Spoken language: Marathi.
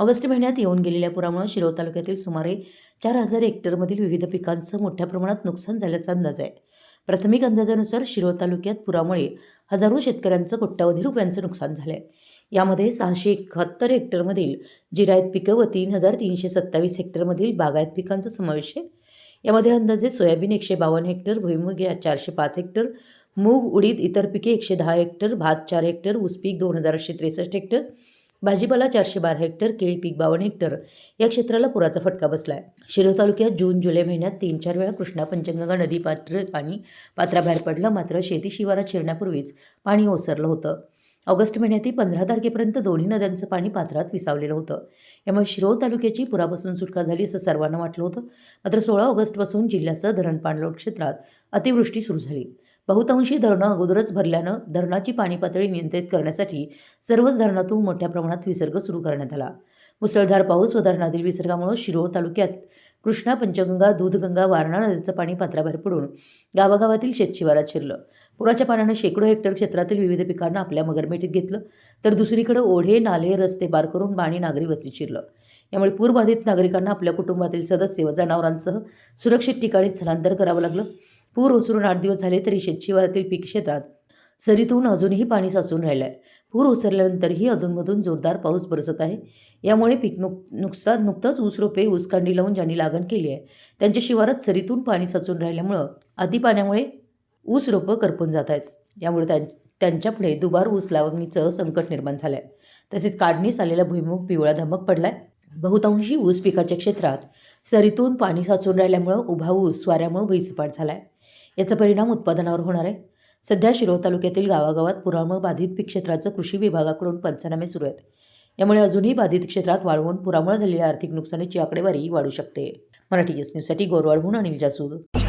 ऑगस्ट महिन्यात येऊन गेलेल्या पुरामुळे शिरोळ तालुक्यातील सुमारे चार हजार हेक्टरमधील विविध पिकांचं मोठ्या प्रमाणात नुकसान झाल्याचा अंदाज आहे. प्राथमिक अंदाजानुसार शिरोळ तालुक्यात पुरामुळे हजारो शेतकऱ्यांचं कोट्यावधी रुपयांचं नुकसान झालं आहे यामध्ये सहाशे एकाहत्तर हेक्टरमधील जिरायत पिकं व तीन हजार तीनशे सत्तावीस हेक्टरमधील बागायत पिकांचा समावेश आहे. यामध्ये अंदाजे सोयाबीन एकशे बावन्न हेक्टर भुईमुग या चारशे पाच हेक्टर मूग उडीद इतर पिके एकशे दहा हेक्टर भात चार हेक्टर ऊस पीक दोन हजार आठशे त्रेसष्ट हेक्टर भाजीपाला चारशे बारा हेक्टर केळी पीक बावन्न हेक्टर या क्षेत्राला पुराचा फटका बसला आहे शिरोळ तालुक्यात जून जुलै महिन्यात तीन चार वेळा कृष्णा पंचगंगा नदी पात्र पाणी पात्राबाहेर पडलं. मात्र शेती शिवारात शिरण्यापूर्वीच पाणी ओसरलं होतं. ऑगस्ट महिन्यातील पंधरा तारखेपर्यंत दोन्ही नद्यांचं पाणी पात्रात विसावलेलं होतं. यामुळे शिरोळ तालुक्याची पुरापासून सुटका झाली असं सर्वांना वाटलं होतं. मात्र सोळा ऑगस्टपासून जिल्ह्याचं धरण पाणलोट क्षेत्रात अतिवृष्टी सुरू झाली. बहुतांशी धरणं अगोदरच भरल्यानं धरणाची पाणी पातळी नियंत्रित करण्यासाठी सर्वच धरणातून मोठ्या प्रमाणात विसर्ग सुरू करण्यात आला. मुसळधार पाऊस व धरणातील विसर्गामुळे शिरोळ तालुक्यात कृष्णा पंचगंगा दूधगंगा वारणा नदीचं पाणी पात्राबाहेर पडून गावागावातील शेतशिवारात शिरलं. पुराच्या पाण्यानं शेकडो हेक्टर क्षेत्रातील विविध पिकांना आपल्या मगरमेटीत घेतलं तर दुसरीकडे ओढे नाले रस्ते पार करून पाणी नागरी वस्तीत शिरलं. यामुळे पूरबाधित नागरिकांना आपल्या कुटुंबातील सदस्य व जनावरांसह सुरक्षित ठिकाणी स्थलांतर करावं लागलं. पूर ओसरून आठ दिवस झाले तरी शेतशिवारातील पीक क्षेत्रात सरीतून अजूनही पाणी साचून राहिलं आहे पूर ओसरल्यानंतरही अधूनमधून जोरदार पाऊस बरसत आहे. यामुळे पीक नुक नुकसान नुकतंच ऊस रोपे ऊसकांडी लावून ज्यांनी लागण केली आहे त्यांच्या शिवारात सरीतून पाणी साचून राहिल्यामुळं अति पाण्यामुळे ऊस रोपं करपून जात आहेत. यामुळे त्यां त्यांच्यापुढे दुबार ऊस लावणीचं संकट निर्माण झालं आहे तसेच काढणीस आलेला भुईमुग पिवळा धमक पडला आहे बहुतांशी ऊस पिकाच्या क्षेत्रात सरीतून पाणी साचून राहिल्यामुळं उभा ऊस वाऱ्यामुळे भुईसपाट झाला आहे याचा परिणाम उत्पादनावर होणार आहे. सध्या शिरोळ तालुक्यातील गावागावात पुरामुळे बाधित पीक क्षेत्राचं कृषी विभागाकडून पंचनामे सुरू आहेत. यामुळे अजूनही बाधित क्षेत्रात वाळवून पुरामुळे झालेल्या आर्थिक नुकसानीची आकडेवारी वाढू शकते. मराठी न्यूजसाठी गोरवाडहून अनिल जासूद